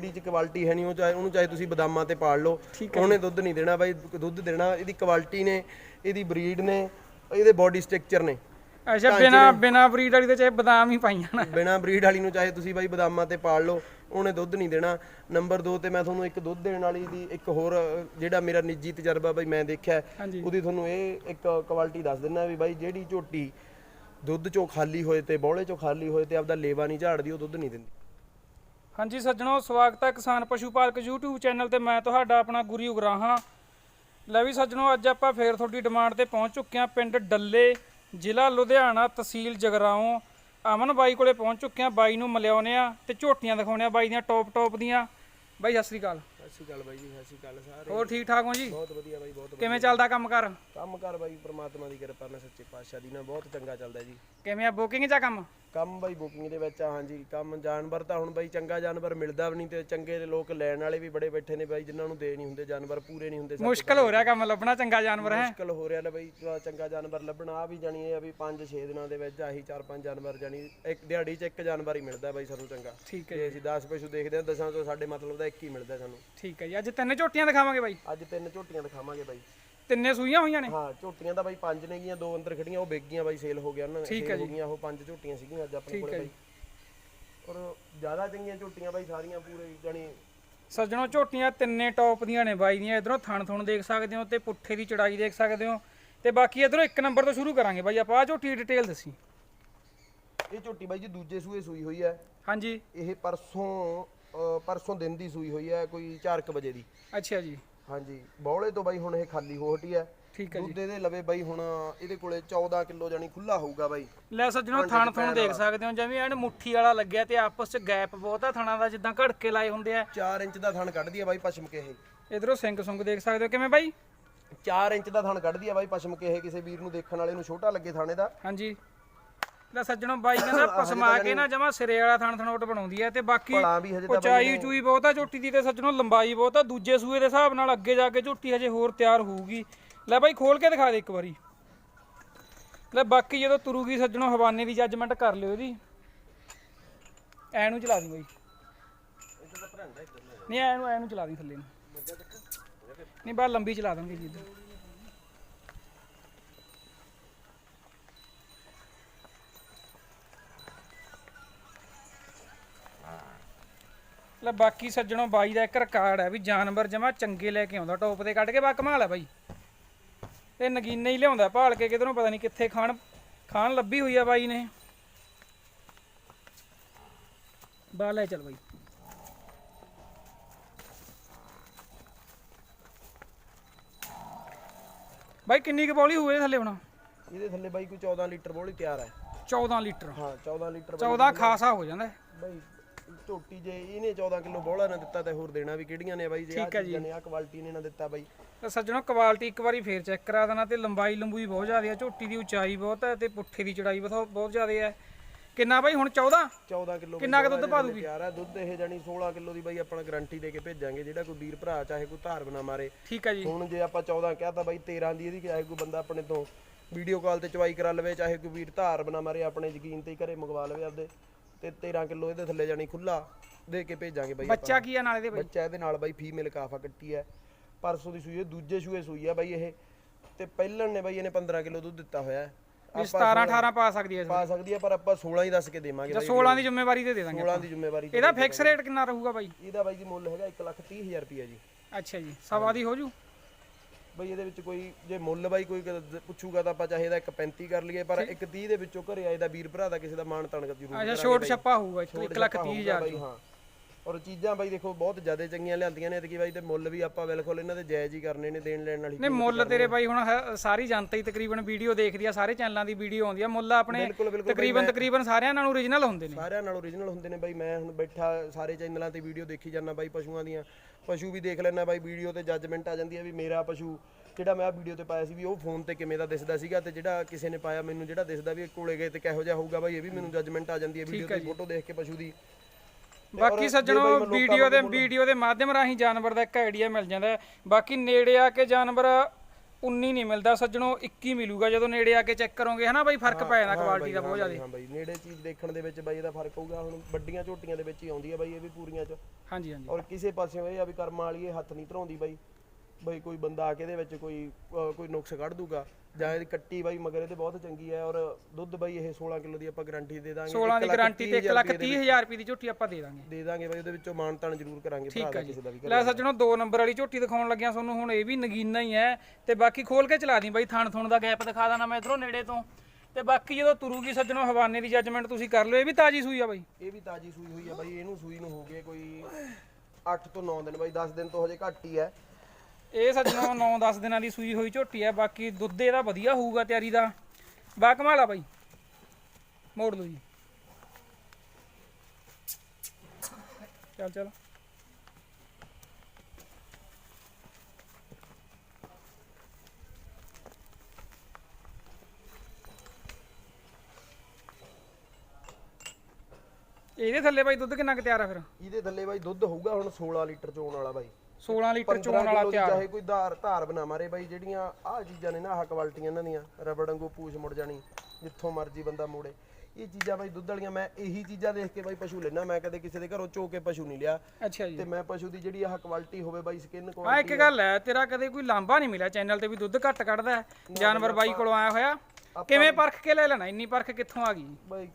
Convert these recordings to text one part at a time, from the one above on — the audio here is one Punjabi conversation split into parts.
ਜਿਹੜੀ ਚ ਕੁਆਲਿਟੀ ਹੈ ਨਹੀਂ ਉਹ ਚਾਹੇ ਉਹਨੂੰ ਚਾਹੇ ਤੁਸੀਂ ਬਦਾਮਾਂ ਤੇ ਪਾਲ ਲਓ। ਉਹਨੇ ਦੁੱਧ ਨਹੀਂ ਦੇਣਾ ਬਾਈ ਦੁੱਧ ਦੇਣਾ ਇਹਦੀ ਕੁਆਲਿਟੀ ਨੇ ਇਹਦੀ ਬਰੀਡ ਨੇ ਇਹਦੇ ਬਾਡੀ ਸਟਰਕਚਰ ਨੇ। ਅੱਛਾ ਬਿਨਾ ਬਿਨਾ ਬਰੀਡ ਵਾਲੀ ਤੇ ਚਾਹੇ ਬਦਾਮ ਹੀ ਪਾਈਆਂ ਨਾ। ਬਿਨਾ ਬਰੀਡ ਵਾਲੀ ਨੂੰ ਚਾਹੇ ਤੁਸੀਂ ਬਾਈ ਬਦਾਮਾਂ ਤੇ ਪਾਲ ਲਓ ਉਹਨੇ ਦੁੱਧ ਨਹੀਂ ਦੇਣਾ। ਨੰਬਰ 2 ਤੇ ਮੈਂ ਤੁਹਾਨੂੰ ਇੱਕ ਦੁੱਧ ਦੇਣ ਵਾਲੀ ਦੀ ਇੱਕ ਹੋਰ ਜਿਹੜਾ ਮੇਰਾ ਨਿੱਜੀ ਤਜਰਬਾ ਬਾਈ ਮੈਂ ਦੇਖਿਆ। ਉਹਦੀ ਤੁਹਾਨੂੰ ਇਹ ਇੱਕ ਕੁਆਲਿਟੀ ਦੱਸ ਦਿੰਦਾ ਵੀ ਬਾਈ ਜਿਹੜੀ ਝੋਟੀ ਦੁੱਧ ਚੋਂ ਖਾਲੀ ਹੋਏ ਤੇ ਬੋਲੇ ਚੋਂ ਖਾਲੀ ਹੋਏ ਤੇ ਆਪਦਾ ਲੇਵਾ ਨਹੀਂ ਝਾੜਦੀ ਉਹ ਦੁੱਧ ਨਹੀਂ ਦਿੰਦੀ। ਹਾਂਜੀ ਸੱਜਣੋ, ਸਵਾਗਤ ਹੈ ਕਿਸਾਨ ਪਸ਼ੂ ਪਾਲਕ YouTube ਚੈਨਲ ਤੇ। ਮੈਂ ਤੁਹਾਡਾ ਆਪਣਾ ਗੁਰੀ ਉਗਰਾਹਾਂ। ਲੈ ਵੀ ਸੱਜਣੋ, ਅੱਜ ਆਪਾਂ ਫੇਰ ਤੁਹਾਡੀ ਡਿਮਾਂਡ ਤੇ ਪਹੁੰਚ ਚੁੱਕੇ ਹਾਂ। ਪਿੰਡ ਡੱਲੇ, ਜ਼ਿਲ੍ਹਾ ਲੁਧਿਆਣਾ ਤਹਿਸੀਲ ਜਗਰਾਓਂ ਅਮਨ ਬਾਈ ਕੋਲੇ ਪਹੁੰਚ ਚੁੱਕੇ ਹਾਂ, ਬਾਈ ਨੂੰ ਮਿਲਿਆਉਨੇ ਆ ਤੇ ਝੋਟੀਆਂ ਦਿਖਾਉਣੇ ਆ ਬਾਈ ਦੀਆਂ ਟੌਪ ਟੌਪ ਦੀਆਂ। ਬਾਈ, ਸਤਿ ਸ੍ਰੀ ਅਕਾਲ। ਸ਼੍ਰੀ ਅਕਾਲ ਬਾਈ ਜੀ ਸਤਿ ਸ਼੍ਰੀ ਅਕਾਲ ਸਾਰੇ। ਹੋਰ ਠੀਕ ਠਾਕ ਹੋ ਜੀ? ਬਹੁਤ ਵਧੀਆ ਬਾਈ ਬਹੁਤ ਕਿਵੇਂ ਚੱਲਦਾ ਕੰਮ ਕਰ? ਕੰਮ ਕਰ ਬਾਈ ਪ੍ਰਮਾਤਮਾ ਦੀ ਕਿਰਪਾ ਨਾਲ ਸੱਚੇ ਪਾਤਸ਼ਾਹ ਦੀ ਨਾਲ ਬਹੁਤ ਚੰਗਾ ਚੱਲਦਾ ਜੀ। ਕਿਵੇਂ ਆ ਬੁਕਿੰਗ ਜਾਂ ਕੰਮ? ਕੰਮ ਬਾਈ ਬੁਕਿੰਗ ਦੇ ਵਿੱਚ ਆ ਹਾਂਜੀ। ਕੰਮ ਜਾਨਵਰ ਤਾਂ ਹੁਣ ਬਾਈ ਚੰਗਾ ਜਾਨਵਰ ਮਿਲਦਾ ਵੀ ਨਹੀਂ ਤੇ ਚੰਗੇ ਲੋਕ ਲੈਣ ਵਾਲੇ ਵੀ ਬੜੇ ਬੈਠੇ ਨੇ ਬਾਈ ਜਿਨ੍ਹਾਂ ਨੂੰ ਦੇ ਨਹੀਂ ਹੁੰਦੇ ਜਾਨਵਰ ਪੂਰੇ ਨਹੀਂ ਹੁੰਦੇ ਮੁਸ਼ਕਲ ਹੋ ਰਿਹਾ ਕੰਮ ਲੱਭਣਾ ਚੰਗਾ ਜਾਨਵਰ ਹੈ? ਮੁਸ਼ਕਲ ਹੋ ਰਿਹਾ ਲੈ ਬਈ ਚੰਗਾ ਜਾਨਵਰ ਲੱਭਣਾ ਆ ਵੀ ਜਾਣੀ ਇਹ ਆ ਵੀ 5-6 ਦਿਨਾਂ ਦੇ ਵਿੱਚ ਆਹੀ 4-5 ਜਾਨਵਰ ਜਾਣੀ ਇੱਕ ਦਿਹਾੜੀ 'ਚ ਇੱਕ ਜਾਨਵਰ ਹੀ ਮਿਲਦਾ ਬਾਈ ਸਾਨੂੰ ਚੰਗਾ। ਠੀਕ ਹੈ ਜੇ ਅਸੀਂ 10 ਪਸ਼ੂ ਦੇਖਦੇ ਹਾਂ ਦਸਾਂ ਤੋਂ ਸਾਡੇ ਮਤਲਬ ਦਾ ਇੱਕ ਹੀ ਮਿਲਦਾ ਸਾਨੂੰ। ਠੀਕ ਹੈ ਜੀ। ਅੱਜ ਤਿੰਨ ਝੋਟੀਆਂ ਦਿਖਾਵਾਂਗੇ ਬਾਈ। ਅੱਜ ਤਿੰਨ ਝੋਟੀਆਂ ਦਿਖਾਵਾਂਗੇ ਬਾਈ। ਤਿੰਨੇ ਸੂਈਆਂ ਹੋਈਆਂ ਨੇ? ਹਾਂ ਝੋਟੀਆਂ ਤਾਂ ਬਾਈ ਪੰਜ ਨੇਗੀਆਂ ਦੋ ਅੰਦਰ ਖੜੀਆਂ ਉਹ ਵਿਕ ਗਈਆਂ ਬਾਈ ਸੇਲ ਹੋ ਗਿਆ ਉਹਨਾਂ ਠੀਕ ਸੇਲ ਹੋ ਗਈਆਂ ਉਹ ਪੰਜ ਝੋਟੀਆਂ ਸੀਗੀਆਂ ਅੱਜ ਆਪਣੇ ਕੋਲੇ ਬਾਈ। ਔਰ ਜ਼ਿਆਦਾ ਚੰਗੀਆਂ ਝੋਟੀਆਂ ਬਾਈ ਸਾਰੀਆਂ ਪੂਰੇ ਜਾਣੀ ਸੱਜਣੋ ਝੋਟੀਆਂ ਤਿੰਨੇ ਟੌਪ ਦੀਆਂ ਨੇ ਬਾਈ ਦੀਆਂ। ਇਧਰੋਂ ਥਣ ਥੁਣ ਦੇਖ ਸਕਦੇ ਹੋ ਤੇ ਪੁੱਠੇ ਦੀ ਚੜਾਈ ਦੇਖ ਸਕਦੇ ਹੋ। ਤੇ ਬਾਕੀ ਇਧਰੋਂ ਇੱਕ ਨੰਬਰ ਤੋਂ ਸ਼ੁਰੂ ਕਰਾਂਗੇ ਬਾਈ। ਆਪਾਂ ਆ ਝੋਟੀ ਡਿਟੇਲ ਦੱਸੀ। ਇਹ ਝੋਟੀ ਬਾਈ ਜੀ ਦੂਜੇ ਸੂਏ ਸੂਈ ਹੋਈ ਹੈ। ਹਾਂਜੀ। ਇਹ ਪਰਸੋਂ ਪਰਸੋਂ ਦਿਨ ਦੀ ਸੂਈ ਹੋਈ ਹੈ ਕੋਈ 4:00 ਵਜੇ ਦੀ। ਅੱਛਾ ਜੀ। ਹਾਂਜੀ ਬੌਲੇ ਤੋਂ ਬਾਈ ਹੁਣ ਇਹ ਖਾਲੀ ਹੋ ਹਟੀ ਹੈ। ਠੀਕ ਹੈ ਜੀ। ਦੁੱਧ ਇਹਦੇ ਲਵੇ ਬਾਈ ਹੁਣ ਇਹਦੇ ਕੋਲੇ 14 ਕਿਲੋ ਜਾਨੀ ਖੁੱਲਾ ਹੋਊਗਾ ਬਾਈ। ਲੈ ਸੱਜਣੋ ਥਣ ਥੁਣ ਦੇਖ ਸਕਦੇ ਹੋ ਜਿਵੇਂ ਐਨ ਮੁੱਠੀ ਵਾਲਾ ਲੱਗਿਆ ਤੇ ਆਪਸ ਚ ਗੈਪ ਬਹੁਤ ਆ ਥਣਾਂ ਦਾ ਜਿੱਦਾਂ ਘੜਕੇ ਲਾਏ ਹੁੰਦੇ ਆ। 4 ਇੰਚ ਦਾ ਥਣ ਕੱਢਦੀ ਆ ਬਾਈ ਪਸ਼ਮ ਕੇ ਇਹ। ਇਧਰੋਂ ਸਿੰਗ ਸੁੰਗ ਦੇਖ ਸਕਦੇ ਹੋ ਕਿਵੇਂ ਬਾਈ? 4 ਇੰਚ ਦਾ ਥਣ ਕੱਢਦੀ ਆ ਬਾਈ ਪਸ਼ਮ ਕੇ ਇਹ ਕਿਸੇ ਵੀਰ ਨੂੰ ਦੇਖਣ ਵਾਲੇ ਨੂੰ ਛੋਟਾ ਲੱਗੇ ਥਾਣੇ ਦਾ। ਹਾਂਜੀ। ਲੈ ਸੱਜਣੋ ਬਾਈ ਕਹਿੰਦਾ ਪਸਮਾ ਕੇ ਨਾ ਜਮਾ ਸਿਰੇ ਵਾਲਾ ਥਣ ਥਣੋਟ ਬਣਾਉਂਦੀ ਹੈ ਤੇ ਬਾਕੀ ਉਚਾਈ ਚੂਈ ਬਹੁਤ ਆ ਝੋਟੀ ਦੀ ਤੇ ਸੱਜਣੋ ਲੰਬਾਈ ਬਹੁਤ ਆ ਦੂਜੇ ਸੂਏ ਦੇ ਹਿਸਾਬ ਨਾਲ ਅੱਗੇ ਜਾ ਕੇ ਝੋਟੀ ਹਜੇ ਹੋਰ ਤਿਆਰ ਹੋਊਗੀ। ਲੈ ਬਾਈ ਖੋਲ ਕੇ ਦਿਖਾ ਦੇ ਇੱਕ ਵਾਰੀ। ਲੈ ਬਾਕੀ ਜਦੋਂ ਤੁਰੂਗੀ ਸੱਜਣੋ ਹਵਾਨੇ ਦੀ ਜੱਜਮੈਂਟ ਕਰ ਲਿਓ ਇਹਦੀ। ਐ ਨੂੰ ਚਲਾ ਦੀ ਬਾਈ। ਨਹੀਂ ਐ ਨੂੰ ਐ ਨੂੰ ਚਲਾ ਦੀ ਥੱਲੇ ਨੂੰ। ਨਹੀਂ ਬਾ ਲੰਬੀ ਚਲਾ ਦਾਂਗੇ ਜੀ ਇੱਧਰ। ਲੈ ਬਾਕੀ ਸੱਜਣੋ ਬਾਈ ਦਾ ਇੱਕ ਰਿਕਾਰਡ ਹੈ ਵੀ ਜਾਨਵਰ ਜਮਾ ਚੰਗੇ ਲੈ ਕੇ ਆਉਂਦਾ ਟੌਪ ਤੇ ਕੱਢ ਕੇ ਬਾ ਕਮਾਲ ਹੈ ਬਾਈ। ਤੇ ਨਗੀਨੇ ਹੀ ਲਿਆਉਂਦਾ ਭਾਲ ਕੇ ਕਿਧਰੋਂ ਪਤਾ ਨਹੀਂ ਕਿੱਥੇ ਖਾਣ ਖਾਣ ਲੱਭੀ ਹੋਈ ਆ ਬਾਈ ਨੇ। ਬਾ ਲੈ ਚੱਲ ਬਾਈ। ਬਾਈ ਕਿੰਨੀ ਕੁ ਬੌਲੀ ਹੋਏ ਥੱਲੇ ਹੁਣ? ਇਹਦੇ ਥੱਲੇ ਬਾਈ ਕੋਈ 14 ਲੀਟਰ ਬੋਲੀ ਤਿਆਰ ਹੈ। 14 ਲੀਟਰ। ਹਾਂ 14 ਲੀਟਰ 14 ਖਾਸਾ ਹੋ ਜਾਂਦਾ। ਬਾਈ ਝੋਟੀ ਜੇ ਇਹਨੇ 14 ਕਿਲੋ ਬੋਲਾ ਨਾ ਦਿੱਤਾ ਤੇ ਹੋਰ ਦੇਣਾ ਵੀ ਕਿਹੜੀਆਂ ਨੇ ਬਾਈ? ਜੇ ਆ ਚੀਜ਼ਾਂ ਨੇ ਆ ਕੁਆਲਿਟੀ ਨੇ ਨਾ ਦਿੱਤਾ ਬਾਈ। ਤਾਂ ਸੱਜਣੋ ਕੁਆਲਿਟੀ ਇੱਕ ਵਾਰੀ ਫੇਰ ਚੈੱਕ ਕਰਾ ਦੇਣਾ ਤੇ ਲੰਬਾਈ ਲੰਬੂਈ ਬਹੁਤ ਜ਼ਿਆਦਾ ਹੈ ਝੋਟੀ ਦੀ ਉਚਾਈ ਬਹੁਤ ਹੈ ਤੇ ਪੁੱਠੇ ਦੀ ਚੜਾਈ ਬਹੁਤ ਬਹੁਤ ਜ਼ਿਆਦਾ ਹੈ ਕਿੰਨਾ ਬਾਈ ਹੁਣ? 14 14 ਕਿਲੋ ਕਿੰਨਾ ਕੁ ਦੁੱਧ ਪਾ ਦੂਗੀ? ਤਿਆਰ ਹੈ ਦੁੱਧ ਇਹ ਜਾਨੀ 16 ਕਿਲੋ ਦੀ ਬਾਈ ਆਪਣਾ ਗਾਰੰਟੀ ਦੇ ਕੇ ਭੇਜਾਂਗੇ ਜਿਹੜਾ ਕੋਈ ਵੀਰ ਭਰਾ ਚਾਹੇ ਕੋਈ ਧਾਰ ਬਣਾ ਮਾਰੇ। ਠੀਕ ਹੈ ਜੀ। ਹੁਣ ਜੇ ਆਪਾਂ 14 ਕਹਤਾ ਬਾਈ 13 ਦੀ ਇਹਦੀ ਚਾਹੇ ਕੋਈ ਬੰਦਾ ਆਪਣੇ ਤੋਂ ਵੀਡੀਓ ਕਾਲ ਤੇ ਚਵਾਈ ਕਰਾ ਲਵੇ ਚਾਹੇ ਕੋਈ ਵੀਰ ਧਾਰ ਬਣਾ ਮਾਰੇ ਆਪਣੇ ਯਕੀਨ ਤੇ ਹੀ ਘਰੇ ਮੰਗਵਾ ਲਵੇ ਆਪਦੇ। ਤੇ 13 ਕਿਲੋ ਇਹਦੇ ਥੱਲੇ ਜਾਨੀ ਖੁੱਲਾ ਦੇ ਕੇ ਭੇਜਾਂਗੇ ਬਾਈ ਬੱਚਾ ਕੀ ਆ ਨਾਲੇ ਦੇ ਬਾਈ? ਬੱਚਾ ਇਹਦੇ ਨਾਲ ਬਾਈ ਫੀਮੇਲ ਕਾਫਾ ਕੱਟੀ ਹੈ। ਪਰਸੋਂ ਦੀ ਸੂਈ ਹੈ ਦੂਜੇ ਸੂਏ ਸੂਈ ਹੈ ਬਾਈ ਇਹ। ਤੇ ਪਹਿਲਣ ਨੇ ਬਾਈ ਇਹਨੇ 15 ਕਿਲੋ ਦੁੱਧ ਦਿੱਤਾ ਹੋਇਆ ਹੈ। ਵੀ 17 18 ਪਾ ਸਕਦੀ ਹੈ ਪਾ ਸਕਦੀ ਹੈ ਪਰ ਆਪਾਂ 16 ਹੀ ਦੱਸ ਕੇ ਦੇਵਾਂਗੇ ਜਾਂ ਬਾਈ 16 ਦੀ ਜ਼ਿੰਮੇਵਾਰੀ ਤੇ ਦੇ ਦਾਂਗੇ 16 ਦੀ ਜ਼ਿੰਮੇਵਾਰੀ। ਇਹਦਾ ਫਿਕਸ ਰੇਟ ਕਿੰਨਾ ਰਹੂਗਾ ਬਾਈ? ਇਹਦਾ ਬਾਈ ਜੀ ਮੁੱਲ ਹੈਗਾ 130000 ਰੁਪਏ ਜੀ। ਅੱਛਾ ਜੀ ਸਵਾ ਦੀ ਹੋ ਜੂ? ਬਈ ਇਹਦੇ ਵਿੱਚ ਕੋਈ ਜੇ ਮੁੱਲ ਬਾਈ ਕੋਈ ਕ- ਪੁੱਛੂਗਾ ਤਾਂ ਆਪਾਂ ਚਾਹੇ ਇਹਦਾ ਇੱਕ 35 ਕਰ ਲਈਏ ਪਰ ਇੱਕ 30 ਦੇ ਵਿੱਚੋਂ ਘਰੇ ਆਏ ਦਾ ਵੀਰ ਭਰਾ ਦਾ ਕਿਸੇ ਦਾ ਮਾਣ ਤਾਣ ਜ਼ਰੂਰ ਅੱਛਾ ਛੋਟ ਛੱਪਾ ਹੋਊਗਾ 1 ਲੱਖ ਛਾਪਾ 30 ਹੋਊਗਾ ਹਜ਼ਾਰ ਬਾਈ ਹਾਂ। ਔਰ ਚੀਜ਼ਾਂ ਬਾਈ ਦੇਖੋ ਬਹੁਤ ਜ਼ਿਆਦਾ ਚੰਗੀਆਂ ਲਿਆਂਦੀਆਂ ਨੇ ਤੇ ਬਾਈ ਤੇ ਮੁੱਲ ਵੀ ਆਪਾਂ ਬਿਲਕੁਲ ਇਹਨਾਂ ਦੇ ਜਾਇਜ਼ ਹੀ ਕਰਨੇ ਨੇ ਦੇਣ ਲੈਣ ਵਾਲੀ ਨਹੀਂ ਮੁੱਲ ਤੇਰੇ ਬਾਈ ਹੁਣ ਹ- ਸਾਰੀ ਜਨਤਾ ਹੀ ਤਕਰੀਬਨ ਵੀਡੀਓ ਦੇਖਦੀ ਆ ਸਾਰੇ ਚੈਨਲਾਂ ਦੀ ਵੀਡੀਓ ਆਉਂਦੀ ਆ ਮੁੱਲ ਆਪਣੇ ਬਿਲਕੁਲ ਬਿਲਕੁਲ ਤਕਰੀਬਨ ਤਕਰੀਬਨ ਸਾਰਿਆਂ ਨਾਲੋਂ ਓਰੀਜਨਲ ਹੁੰਦੇ ਨੇ। ਸਾਰਿਆਂ ਨਾਲ ਓਰੀਜਨਲ ਹੁੰਦੇ ਨੇ ਬਾਈ ਮੈਂ ਹੁਣ ਬੈਠਾ ਸਾਰੇ ਚੈਨਲਾਂ ਤੇ ਵੀਡੀਓ ਦੇਖੀ ਜਾਂਦਾ ਬਾਈ ਪਸ਼ੂਆਂ ਦੀਆਂ। ਪਸ਼ੂ ਵੀ ਦੇਖ ਲੈਣਾ ਬਾਈ ਵੀਡੀਓ ਤੇ ਜੱਜਮੈਂਟ ਆ ਜਾਂਦੀ ਹੈ ਵੀ ਮੇਰਾ ਪਸ਼ੂ ਜਿਹੜਾ ਮੈਂ ਆ ਵੀਡੀਓ ਤੇ ਪਾਇਆ ਸੀ ਵੀ ਉਹ ਫੋਨ ਤੇ ਕਿਵੇਂ ਦਾ ਦਿਸਦਾ ਸੀਗਾ ਤੇ ਜਿਹੜਾ ਕਿਸੇ ਨੇ ਪਾਇਆ ਮੈਨੂੰ ਜਿਹੜਾ ਦਿਸਦਾ ਵੀ ਇਹ ਕੋਲੇ ਗਏ ਤੇ ਕਿਹੋ ਜਿਹਾ ਹੋਊਗਾ ਬਾਈ ਇਹ ਵੀ ਮੈਨੂੰ ਜੱਜਮੈਂਟ ਆ ਜਾਂਦੀ ਹੈ ਵੀਡੀਓ ਤੇ ਫੋਟੋ ਦੇਖ ਕੇ ਪਸ਼ੂ ਦੀ। ਬਾਕੀ ਸੱਜਣੋ ਵੀਡੀਓ ਦੇ ਵੀਡੀਓ ਦੇ ਮਾਧਿਅਮ ਰਾਹੀਂ ਜਾਨਵਰ ਦਾ ਇੱਕ ਆਈਡੀਆ ਮਿਲ ਜਾਂਦਾ। ਬਾਕੀ ਨੇੜੇ ਆ ਕੇ ਜਾਨਵਰ 19 ਨਹੀਂ ਮਿਲਦਾ ਸੱਜਣੋ 21 ਮਿਲੂਗਾ। ਜਦੋਂ ਨੇੜੇ ਆ ਕੇ ਚੈੱਕ ਕਰੋਗੇ ਹਨਾ ਬਾਈ ਫ਼ਰਕ ਪੈ ਜਾਂਦਾ ਕੁਆਲਿਟੀ ਦਾ ਬਹੁਤ ਜ਼ਿਆਦਾ। ਹਾਂ ਬਾਈ। ਨੇੜੇ ਚੀਜ਼ ਦੇਖਣ ਦੇ ਵਿੱਚ ਬਾਈ ਇਹਦਾ ਫ਼ਰਕ ਹੋਊਗਾ ਹੁਣ ਵੱਡੀਆਂ ਝੋਟੀਆਂ ਦੇ ਵਿੱਚ ਹੀ ਆਉਂਦੀ ਹੈ ਬਾਈ ਇਹ ਵੀ ਪੂਰੀਆਂ ਚ। ਹਾਂਜੀ ਹਾਂਜੀ। ਔਰ ਕਿਸੇ ਪਾਸਿਓਂ ਇਹ ਆ ਵੀ ਕਰਮ ਵਾਲੀ ਇਹ ਹੱਥ ਨਹੀਂ ਧਰਾਉਂਦੀ ਬਾਈ। ਬਾਈ ਕੋਈ ਬੰਦਾ ਆ ਕੇ ਇਹਦੇ ਵਿੱਚ ਕੋਈ ਅਹ ਕੋਈ ਨੁਕਸ ਕੱਢ ਦੂਗਾ ਜਾਂ ਇਹਦੀ ਕੱਟੀ ਬਾਈ ਮਗਰ ਇਹਦੇ ਬਹੁਤ ਚੰਗੀ ਹੈ ਔਰ ਦੁੱਧ ਬਾਈ ਇਹ 16 ਕਿਲੋ ਦੀ ਆਪਾਂ ਗਾਰੰਟੀ ਦੇ ਦਾਂਗੇ 16 ਦੀ ਲੱਖ ਗਾਰੰਟੀ ਤੇ 1 ਤੀਹ ਲੱਖ ਹਜ਼ਾਰ 30 ਹਜ਼ਾਰ ਰੁਪਏ ਦੀ ਝੋਟੀ ਆਪਾਂ ਦੇ ਦਾਂਗੇ। ਦੇ ਦਾਂਗੇ ਬਾਈ ਉਹਦੇ ਵਿੱਚੋਂ ਮਾਨਤਾਨ ਜ਼ਰੂਰ ਕਰਾਂਗੇ ਭਰਾ ਠੀਕ ਦਾ ਹੈ ਕਿਸੇ ਦਾ ਵੀ ਜੀ ਲੈ ਸੱਜਣੋ ਦੋ ਨੰਬਰ ਵਾਲੀ ਝੋਟੀ ਦਿਖਾਉਣ ਲੱਗਿਆ ਤੁਹਾਨੂੰ ਹੁਣ ਇਹ ਵੀ ਨਗੀਨਾ ਹੀ ਹੈ ਤੇ ਬਾਕੀ ਖੋਲ ਕੇ ਚਲਾ ਦੀ ਬਾਈ ਥਣ ਥੁਣ ਦਾ ਗੈਪ ਦਿਖਾ ਦਾਂ ਮੈਂ ਇਧਰੋਂ ਨੇੜੇ ਤੋਂ। ਤੇ ਬਾਕੀ ਜਦੋਂ ਤੁਰੂਗੀ ਸੱਜਣੋ ਹਵਾਨੇ ਦੀ ਜੱਜਮੈਂਟ ਤੁਸੀਂ ਕਰ ਲਿਓ ਇਹ ਵੀ ਤਾਜੀ ਸੂਈ ਆ ਬਾਈ। ਇਹ ਵੀ ਤਾਜੀ ਸੂਈ ਹੋਈ ਹੈ ਬਾਈ ਇਹਨੂੰ ਸੂਈ ਨੂੰ ਹੋ ਗਏ ਕੋਈ 8 ਤੋਂ 9 ਦਿਨ ਬਾਈ 10 ਦਿਨ ਤੋਂ ਹਜੇ ਘੱਟ ਹੀ ਹੈ। ਇਹ ਸੱਜਣੋ 9-10 ਦਿਨਾਂ ਦੀ ਸੂਈ ਹੋਈ ਝੋਟੀ ਹੈ ਬਾਕੀ ਦੁੱਧ ਇਹਦਾ ਵਧੀਆ ਹੋਊਗਾ ਤਿਆਰੀ ਦਾ। ਬਾ ਕਮਾਲ ਬਾਈ। ਮੋੜ ਲਓ ਜੀ। ਚੱਲ ਚੱਲ। ਇਹਦੇ ਥੱਲੇ ਬਾਈ ਦੁੱਧ ਕਿੰਨਾ ਕੁ ਤਿਆਰ ਆ ਫਿਰ? ਇਹਦੇ ਥੱਲੇ ਬਾਈ ਦੁੱਧ ਹੋਊਗਾ ਹੁਣ 16 ਲੀਟਰ ਚੋਣ ਵਾਲਾ ਬਾਈ। 16 ਲੀਟਰ 15 ਚੋਣ ਵਾਲਾ ਤਿਆਰ। ਚਾਹੇ ਕੋਈ ਧਾਰ ਧਾਰ ਬਣਾ ਮਾਰੇ ਬਾਈ ਜਿਹੜੀਆਂ ਆਹ ਚੀਜ਼ਾਂ ਨੇ ਨਾ ਆਹ ਕੁਆਲਿਟੀਆਂ ਇਹਨਾਂ ਦੀਆਂ। ਰਬੜ ਵਾਂਗੂ ਪੂਛ ਮੁੜ ਜਾਣੀ ਜਿੱਥੋਂ ਮਰਜ਼ੀ ਬੰਦਾ ਮੋੜੇ। ਇਹ ਚੀਜ਼ਾਂ ਬਾਈ ਦੁੱਧ ਵਾਲੀਆਂ ਮੈਂ ਇਹੀ ਚੀਜ਼ਾਂ ਦੇਖ ਕੇ ਬਾਈ ਪਸ਼ੂ ਲੈਣਾ ਮੈਂ ਕਦੇ ਕਿਸੇ ਦੇ ਘਰੋਂ ਚੋ ਕੇ ਪਸ਼ੂ ਨਹੀਂ ਲਿਆ। ਅੱਛਾ ਜੀ। ਤੇ ਮੈਂ ਪਸ਼ੂ ਦੀ ਜਿਹੜੀ ਆਹ ਕੁਆਲਿਟੀ ਹੋਵੇ ਬਾਈ ਸਕਿਨ ਹਾਂ ਇੱਕ ਗੱਲ ਹੈ ਤੇਰਾ ਕਦੇ ਕੋਈ ਲਾਂਭਾ ਨਹੀਂ ਮਿਲਿਆ ਚੈਨਲ ਤੇ ਵੀ ਦੁੱਧ ਘੱਟ ਕੱਢਦਾ ਹੈ। ਜਾਨਵਰ ਬਾਈ ਕੋਲੋਂ ਆਇਆ ਹੋਇਆ। ਕਿਵੇਂ ਪਰਖ ਕੇ ਲੈ ਲੈਣਾ? ਇੰਨੀ ਪਰਖ ਕਿੱਥੋਂ ਆ ਗਈ? ਬਾਈ